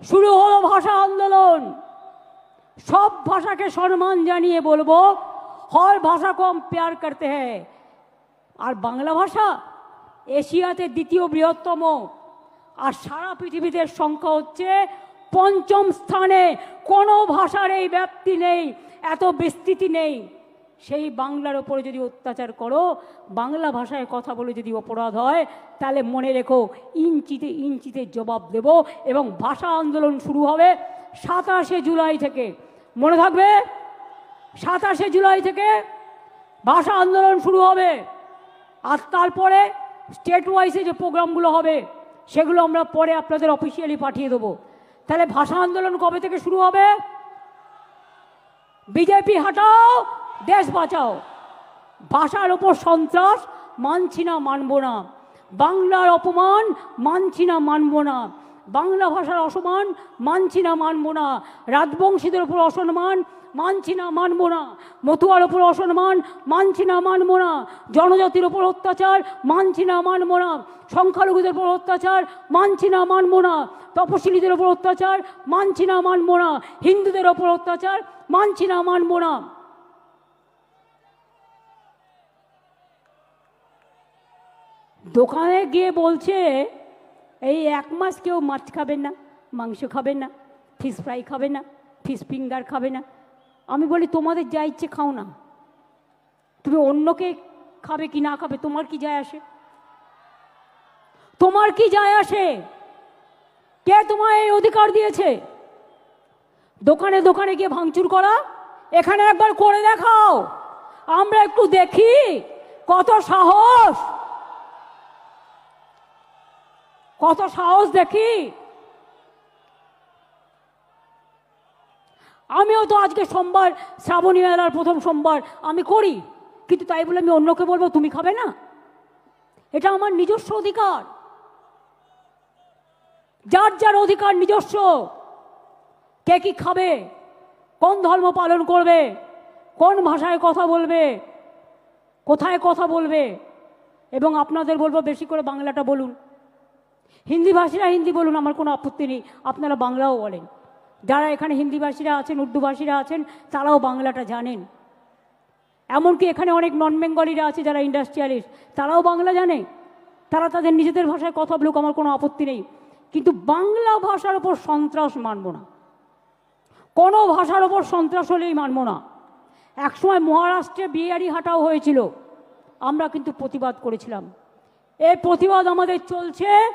শুরু হলো ভাষা আন্দোলন। সব ভাষাকে সম্মান জানিয়ে বলব, হর ভাষা কম প্যার করতে হ্যায়। আর বাংলা ভাষা এশিয়াতে দ্বিতীয় বৃহত্তম। আর সারা পৃথিবীতে সংখ্যা হচ্ছে পঞ্চম স্থানে। কোনো ভাষার এই ব্যাপ্তি নেই, এত বিস্তৃতি নেই। সেই বাংলার ওপরে যদি অত্যাচার করো, বাংলা ভাষায় কথা বলে যদি অপরাধ হয়, তাহলে মনে রেখো, ইঞ্চিতে ইঞ্চিতে জবাব দেব এবং ভাষা আন্দোলন শুরু হবে সাতাশে জুলাই থেকে। মনে থাকবে? সাতাশে জুলাই থেকে ভাষা আন্দোলন শুরু হবে। আর তারপরে স্টেট ওয়াইজে যে প্রোগ্রামগুলো হবে, সেগুলো আমরা পরে আপনাদের অফিসিয়ালি পাঠিয়ে দেবো। তাহলে ভাষা আন্দোলন কবে থেকে শুরু হবে? বিজেপি, হাটাও দেশ বাঁচাও। ভাষার ওপর সন্ত্রাস, মানছি না, মানব না। বাংলার অপমান, মানছি না, মানব না। বাংলা ভাষার অসম্মান মানছি না, মানব না। রাজবংশীদের ওপর অসম্মান, মানছি না, মানব না। মতুয়ার ওপর অসম্মান, মানছি না, মানব না। জনজাতির ওপর অত্যাচার, মানছি না, মানব না। সংখ্যালঘুদের উপর অত্যাচার, মানছি না, মানব না। তপশিলীদের ওপর অত্যাচার, মানছি না, মানব না। হিন্দুদের ওপর অত্যাচার, মানছি না, মানব না। দোকানে গিয়ে বলছে, এই এক মাস কেউ মাছ খাবেন না, মাংস খাবেন না ফিশ ফ্রাই খাবে না ফিশ ফিঙ্গার খাবে না। আমি বলি, তোমাদের যা ইচ্ছে খাও না। তুমি অন্যকে খাবে কি না খাবে, তোমার কি যায় আসে? তোমার কি যায় আসে? কে তোমার এই অধিকার দিয়েছে? দোকানে দোকানে গিয়ে ভাঙচুর করা, এখানে একবার করে দেখাও। আমরা একটু দেখি কত সাহস কত সাহস দেখি। আমিও তো আজকে সোমবার, শ্রাবণী মেলার প্রথম সোমবার আমি করি, কিন্তু তাই বলে আমি অন্যকে বলব, তুমি খাবে না? এটা আমার নিজস্ব অধিকার। যার যার অধিকার নিজস্ব, কে কি খাবে, কোন ধর্ম পালন করবে, কোন ভাষায় কথা বলবে, কোথায় কথা বলবে, এবং আপনাদের বলব বেশি করে বাংলাটা বলুন। হিন্দি ভাষীরা হিন্দি বলুন, আমার কোনো আপত্তি নেই। আপনারা বাংলাও বলেন। যারা এখানে হিন্দি ভাষীরা আছেন, উর্দু ভাষীরা আছেন, তারাও বাংলাটা জানেন। এমনকি এখানে অনেক নন বেঙ্গলিরা আছে যারা ইন্ডাস্ট্রিয়ালিস্ট তারাও বাংলা জানে। তারা তাদের নিজেদের ভাষায় কথা বলুক, আমার কোনো আপত্তি নেই। কিন্তু বাংলা ভাষার ওপর সন্ত্রাস মানব না। কোনো ভাষার ওপর সন্ত্রাস হলেই মানব না। একসময় মহারাষ্ট্রে বিয়ারি হাটাও হয়েছিল। আমরা কিন্তু প্রতিবাদ করেছিলাম। এই প্রতিবাদ আমাদের চলছে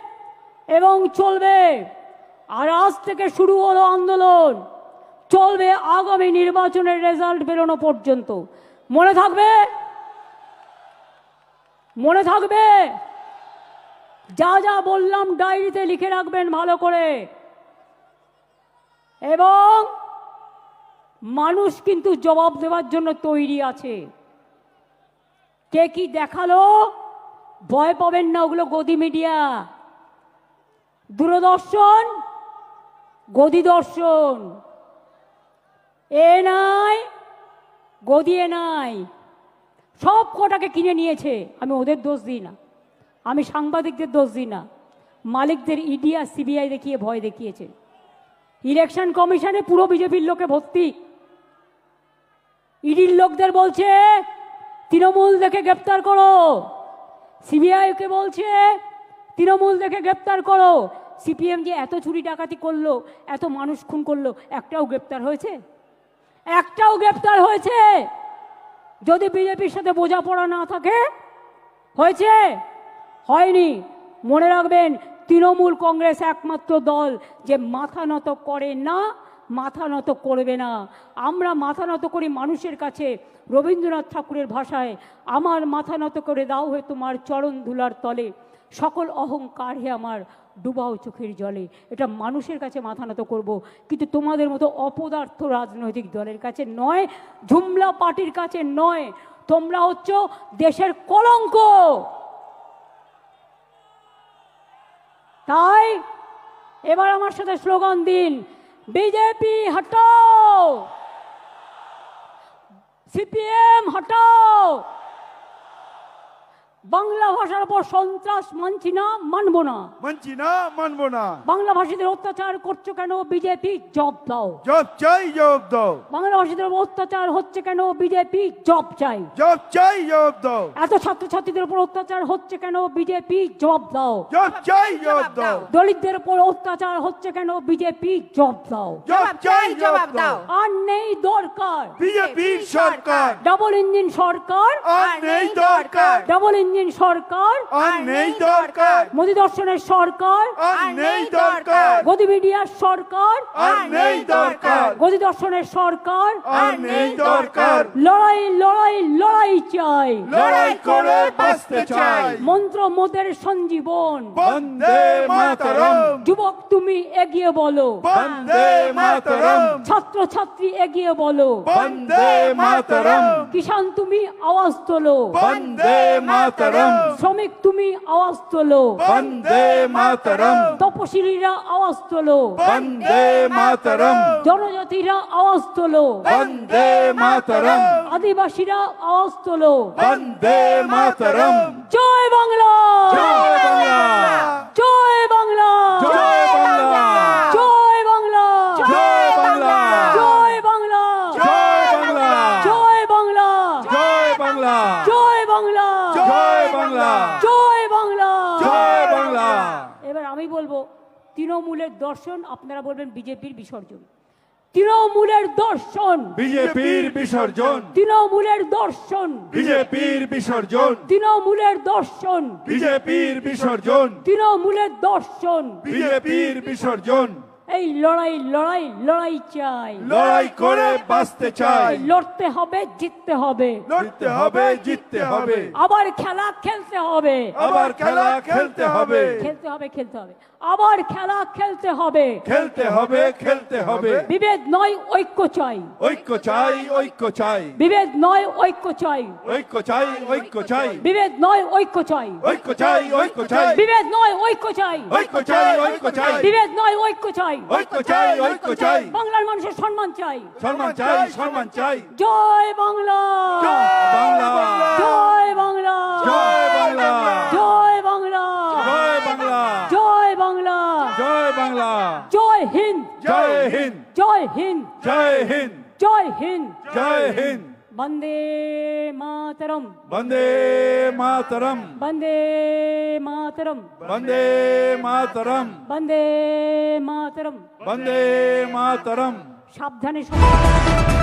এবং চলবে। আর আজ থেকে শুরু হলো আন্দোলন। চলবে আগামী নির্বাচনের রেজাল্ট বেরোনো পর্যন্ত। মনে থাকবে? মনে থাকবে? যা যা বললাম ডায়েরিতে লিখে রাখবেন ভালো করে। এবং মানুষ কিন্তু জবাব দেওয়ার জন্য তৈরি আছে। কে কি দেখাল? ভয় পাবেন না ওগুলো গদি মিডিয়া দূরদর্শন, গদি দর্শন। এ নাই, গদি এ নাই। সব কটাকে কিনে নিয়েছে। আমি ওদের দোষ দিই না। আমি সাংবাদিকদের দোষ দিই না। মালিকদের ইডি আর সিবিআই দেখিয়ে ভয় দেখিয়েছে। ইলেকশন কমিশনে পুরো বিজেপির লোকে ভর্তি। ইডির লোকদের বলছে, তৃণমূল দেখে গ্রেপ্তার করো। সিবিআইকে বলছে তৃণমূল দেখে গ্রেপ্তার করো। সিপিএম যে এত চুরি ডাকাতি করল, এত মানুষ খুন করল, একটাও গ্রেপ্তার হয়েছে? একটাও গ্রেপ্তার হয়েছে! যদি বিজেপির সাথে বোঝাপড়া না থাকে, হয়েছে? হয়নি। মনে রাখবেন, তৃণমূল কংগ্রেস একমাত্র দল যে মাথা নত করে না মাথা নত করবে না। আমরা মাথা নত করি মানুষের কাছে। রবীন্দ্রনাথ ঠাকুরের ভাষায়, আমার মাথা নত করে দাও হে তোমার চরণ ধুলার তলে। সকল অহংকার হে আমার, ডুবাও চোখের জলে। এটা মানুষের কাছে মাথা নত করব। কিন্তু তোমাদের মতো অপদার্থ রাজনৈতিক দলের কাছে নয় ঝুমলা পার্টির কাছে নয়। তোমরা হচ্ছ দেশের কলঙ্ক। তাই, এবার আমার সাথে স্লোগান দিন। বিজেপি হটাও সিপিএম হটাও বাংলা ভাষার উপর সন্ত্রাস মানছি না মানবো না। মানছি না মানবো না। বাংলা ভাষীদের অত্যাচার করছ কেন বিজেপি জব দাও। জব চাই জবাব দাও। বাংলা ভাষীদের উপর অত্যাচার হচ্ছে কেন বিজেপি জব চাই। জব চাই জবাব দাও। এত ছাত্রছাত্রীদের উপর অত্যাচার হচ্ছে কেন বিজেপি জব দাও। জব চাই জবাব দাও। দলিতদের উপর অত্যাচার হচ্ছে কেন বিজেপি জব দাও। জব চাই জবাব দাও। আর নেই দরকার। বিজেপির সরকার। ডাবল ইঞ্জিন সরকার। আর নেই দরকার। ডাবল ইঞ্জিন সরকার। আর নেই দরকার। মোদী দর্শনের সরকার। আর নেই দরকার। গদি মিডিয়ার সরকার। আর নেই দরকার। গদি দর্শনের সরকার। আর নেই দরকার। লড়াই লড়াই লড়াই চাই। লড়াই করে বাঁচতে চাই। মন্ত্র মোদের সঞ্জীবন। বন্দে মাতরম। যুবক তুমি এগিয়ে বলো। বন্দে মাতরম। ছাত্র ছাত্রী এগিয়ে বলো। বন্দে মাতরম। কিষান তুমি আওয়াজ তোলো। বন্দে মাতরম শ্রমিক তুমি আওয়াজ তোলো বন্দে মাতরম তপশিলীরা আওয়াজ তোলো বন্দে মাতরম জনজাতিরা আওয়াজ তোলো বন্দে মাতরম আদিবাসীরা আওয়াজ তোলো বন্দে মাতরম জয় বাংলা জয় বাংলা জয় বাংলা জয় বাংলা জয় বাংলা জয় বাংলা জয় বাংলা জয় বাংলা জয় বাংলা জয় বাংলা জয় বাংলা জয় বাংলা। জয় বাংলা। জয় বাংলা। এবার আমি বলব তৃণমূলের দর্শন আপনারা বলবেন বিজেপির বিসর্জন। তৃণমূলের দর্শন। বিজেপির বিসর্জন। তৃণমূলের দর্শন। বিজেপির বিসর্জন। তৃণমূলের দর্শন। বিজেপির বিসর্জন। তৃণমূলের দর্শন। বিজেপির বিসর্জন। এই লড়াই লড়াই লড়াই চাই। লড়াই করে বাঁচতে চাই। লড়তে হবে জিততে হবে। লড়তে হবে জিততে হবে। আবার খেলা খেলতে হবে। আবার খেলা খেলতে হবে। খেলতে হবে খেলতে হবে। আবার খেলা খেলতে হবে। খেলতে হবে খেলতে হবে। বিভেদ নয় ঐক্য চাই। ঐক্য চাই ঐক্য চাই। বিভেদ নয় ঐক্য চাই। ঐক্য চাই ঐক্য চাই। বিভেদ নয় ঐক্য চাই। ঐক্য চাই ঐক্য চাই। বিভেদ নয় ঐক্য চাই। ঐক্য চাই ঐক্য চাই। বিভেদ নয় ঐক্য চাই। ঐক্য চাই ঐক্য চাই। বাংলার মানুষের সম্মান চাই। সম্মান চাই সম্মান চাই। জয় বাংলা। বাংলা। জয় বাংলা। জয় বাংলা। জয় বাংলা। জয় বাংলা। জয় বাংলা। জয় বাংলা। জয় হিন্দ। জয় হিন্দ। জয় হিন্দ। জয় হিন্দ। জয় হিন্দ। জয় হিন্দ। वंदे मातरम वंदे मातरम वंदे मातरम वंदे मातरम वंदे मातरम वंदे मातरम शब्द সাবধানে